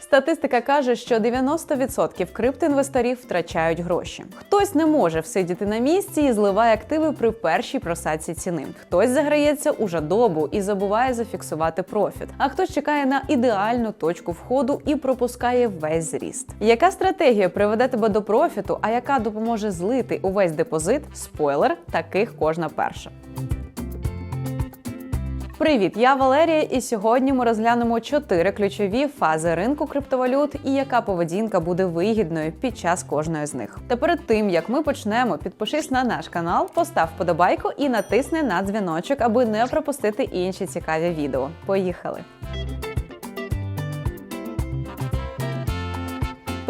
Статистика каже, що 90% криптоінвесторів втрачають гроші. Хтось не може всидіти на місці і зливає активи при першій просадці ціни. Хтось заграється у жадобу і забуває зафіксувати профіт. А хтось чекає на ідеальну точку входу і пропускає весь зріст. Яка стратегія приведе тебе до профіту, а яка допоможе злити увесь депозит? Спойлер, таких кожна перша. Привіт, я Валерія, і сьогодні ми розглянемо чотири ключові фази ринку криптовалют і яка поведінка буде вигідною під час кожної з них. Та перед тим як ми почнемо, підпишись на наш канал, постав вподобайку і натисни на дзвіночок, аби не пропустити інші цікаві відео. Поїхали!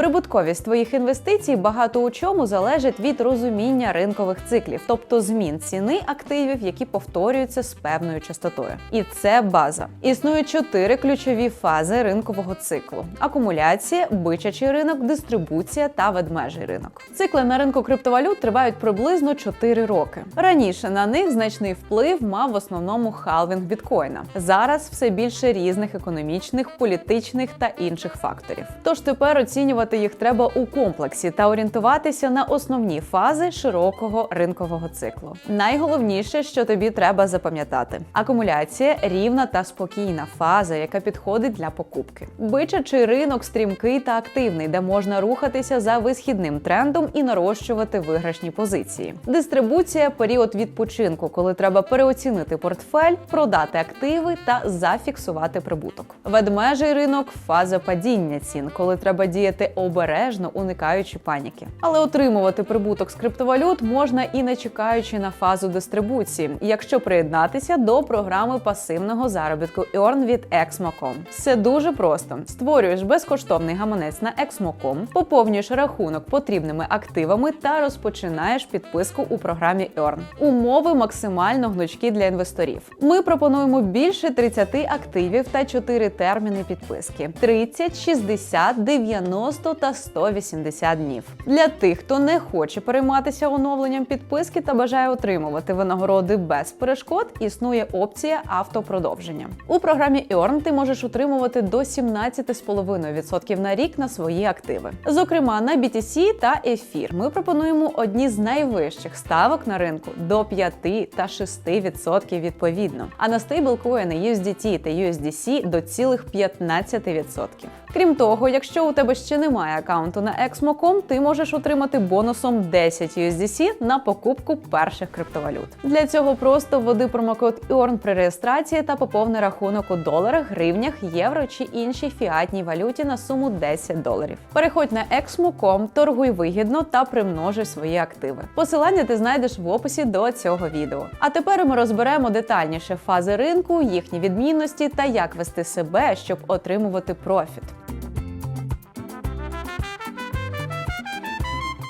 Прибутковість твоїх інвестицій багато у чому залежить від розуміння ринкових циклів, тобто змін ціни активів, які повторюються з певною частотою. І це база. Існують чотири ключові фази ринкового циклу: акумуляція, бичачий ринок, дистрибуція та ведмежий ринок. Цикли на ринку криптовалют тривають приблизно 4 роки. Раніше на них значний вплив мав в основному халвінг біткоїна. Зараз все більше різних економічних, політичних та інших факторів. Тож тепер оцінювати їх треба у комплексі та орієнтуватися на основні фази широкого ринкового циклу. Найголовніше, що тобі треба запам'ятати: акумуляція рівна та спокійна фаза, яка підходить для покупки. Бичачий ринок стрімкий та активний, де можна рухатися за висхідним трендом і нарощувати виграшні позиції. Дистрибуція період відпочинку, коли треба переоцінити портфель, продати активи та зафіксувати прибуток. Ведмежий ринок фаза падіння цін, коли треба діяти обережно, уникаючи паніки. Але отримувати прибуток з криптовалют можна і не чекаючи на фазу дистрибуції, якщо приєднатися до програми пасивного заробітку Earn від Exmo.com. Все дуже просто: створюєш безкоштовний гаманець на Exmo.com, поповнюєш рахунок потрібними активами та розпочинаєш підписку у програмі Earn. Умови максимально гнучкі для інвесторів. Ми пропонуємо більше 30 активів та 4 терміни підписки: 30, 60, 90 та 180 днів. Для тих, хто не хоче перейматися оновленням підписки та бажає отримувати винагороди без перешкод, існує опція автопродовження. У програмі Earn ти можеш отримувати до 17,5% на рік на свої активи. Зокрема, на BTC та ефір ми пропонуємо одні з найвищих ставок на ринку до 5 та 6% відповідно. А на стейблкоїни USDT та USDC до цілих 15%. Крім того, якщо у тебе ще немає аккаунту на Exmo.com, ти можеш отримати бонусом 10 USDC на покупку перших криптовалют. Для цього просто введи промокод EARN при реєстрації та поповни рахунок у доларах, гривнях, євро чи іншій фіатній валюті на суму 10 доларів. Переходь на Exmo.com, торгуй вигідно та примножуй свої активи. Посилання ти знайдеш в описі до цього відео. А тепер ми розберемо детальніше фази ринку, їхні відмінності та як вести себе, щоб отримувати профіт.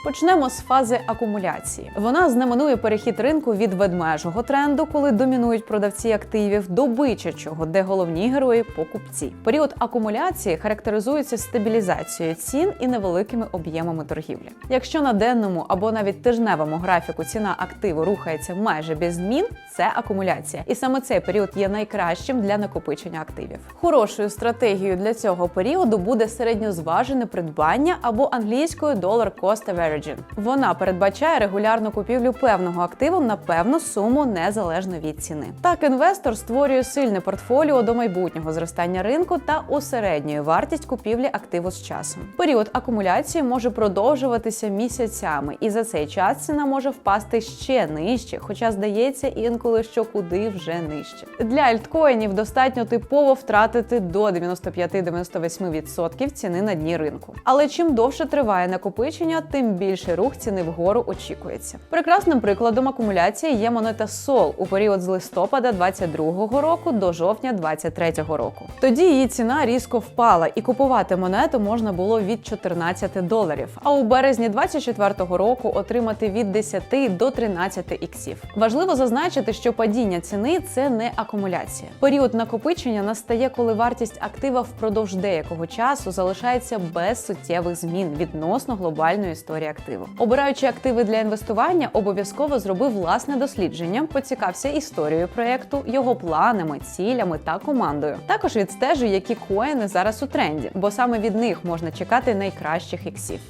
Почнемо з фази акумуляції. Вона знаменує перехід ринку від ведмежого тренду, коли домінують продавці активів, до бичачого, де головні герої покупці. Період акумуляції характеризується стабілізацією цін і невеликими об'ємами торгівлі. Якщо на денному або навіть тижневому графіку ціна активу рухається майже без змін, це акумуляція. І саме цей період є найкращим для накопичення активів. Хорошою стратегією для цього періоду буде середньозважене придбання або англійською dollar cost averaging. Вона передбачає регулярну купівлю певного активу на певну суму незалежно від ціни. Так інвестор створює сильне портфоліо до майбутнього зростання ринку та усереднює вартість купівлі активу з часом. Період акумуляції може продовжуватися місяцями, і за цей час ціна може впасти ще нижче, хоча здається інколи, що куди вже нижче. Для альткоїнів достатньо типово втратити до 95-98% ціни на дні ринку. Але чим довше триває накопичення, тим більший рух ціни вгору очікується. Прекрасним прикладом акумуляції є монета SOL у період з листопада 2022 року до жовтня 2023 року. Тоді її ціна різко впала, і купувати монету можна було від 14 доларів. А у березні 2024 року отримати від 10 до 13 іксів. Важливо зазначити, що падіння ціни це не акумуляція. Період накопичення настає, коли вартість актива впродовж деякого часу залишається без суттєвих змін відносно глобальної історії активу. Обираючи активи для інвестування, обов'язково зроби власне дослідження, поцікався історією проєкту, його планами, цілями та командою. Також відстежуй, які коїни зараз у тренді, бо саме від них можна чекати найкращих іксів.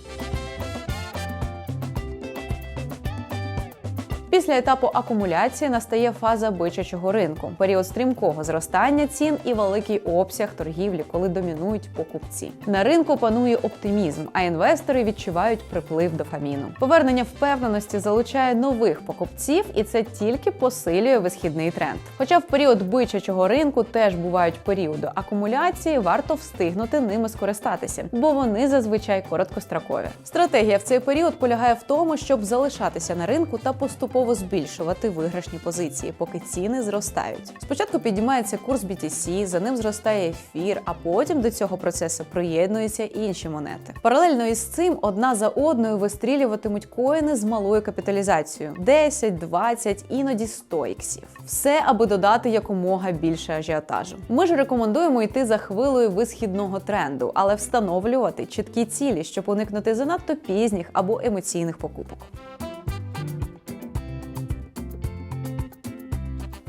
Після етапу акумуляції настає фаза бичачого ринку, період стрімкого зростання цін і великий обсяг торгівлі, коли домінують покупці. На ринку панує оптимізм, а інвестори відчувають приплив дофаміну. Повернення впевненості залучає нових покупців, і це тільки посилює висхідний тренд. Хоча в період бичачого ринку теж бувають періоди акумуляції, варто встигнути ними скористатися, бо вони зазвичай короткострокові. Стратегія в цей період полягає в тому, щоб залишатися на ринку та поступово збільшувати виграшні позиції, поки ціни зростають. Спочатку підіймається курс BTC, за ним зростає ефір, а потім до цього процесу приєднуються інші монети. Паралельно із цим одна за одною вистрілюватимуть коїни з малою капіталізацією 10, 20, іноді 100 іксів. Все, аби додати якомога більше ажіотажу. Ми ж рекомендуємо йти за хвилою висхідного тренду, але встановлювати чіткі цілі, щоб уникнути занадто пізніх або емоційних покупок.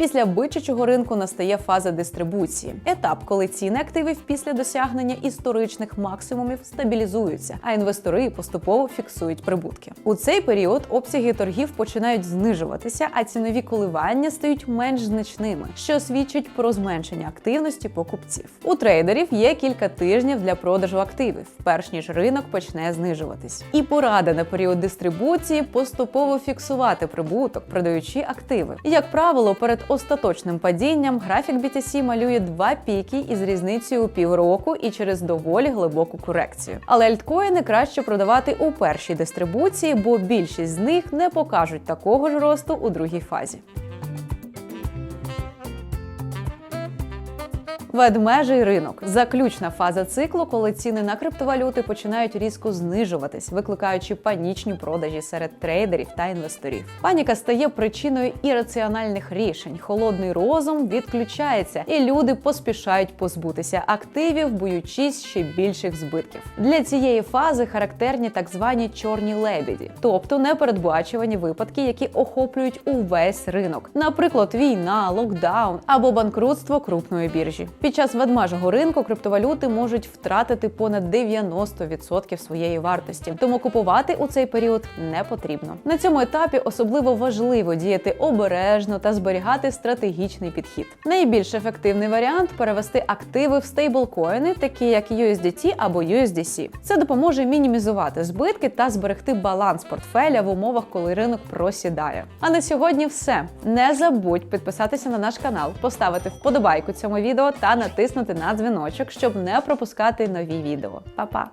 Після бичачого ринку настає фаза дистрибуції, етап, коли ціни активів після досягнення історичних максимумів стабілізуються, а інвестори поступово фіксують прибутки. У цей період обсяги торгів починають знижуватися, а цінові коливання стають менш значними, що свідчить про зменшення активності покупців. У трейдерів є кілька тижнів для продажу активів, перш ніж ринок почне знижуватись. І порада на період дистрибуції поступово фіксувати прибуток, продаючи активи. Як правило, перед остаточним падінням графік BTC малює два піки із різницею у півроку і через доволі глибоку корекцію. Але альткоїни краще продавати у першій дистрибуції, бо більшість з них не покажуть такого ж росту у другій фазі. Ведмежий ринок заключна фаза циклу, коли ціни на криптовалюти починають різко знижуватись, викликаючи панічні продажі серед трейдерів та інвесторів. Паніка стає причиною ірраціональних рішень. Холодний розум відключається, і люди поспішають позбутися активів, боючись ще більших збитків. Для цієї фази характерні так звані чорні лебіді, тобто непередбачувані випадки, які охоплюють увесь ринок, наприклад, війна, локдаун або банкрутство крупної біржі. Під час ведмежого ринку криптовалюти можуть втратити понад 90% своєї вартості, тому купувати у цей період не потрібно. На цьому етапі особливо важливо діяти обережно та зберігати стратегічний підхід. Найбільш ефективний варіант перевести активи в стейблкоїни, такі як USDT або USDC. Це допоможе мінімізувати збитки та зберегти баланс портфеля в умовах, коли ринок просідає. А на сьогодні все. Не забудь підписатися на наш канал, поставити вподобайку цьому відео та натиснути на дзвіночок, щоб не пропускати нові відео. Па-па!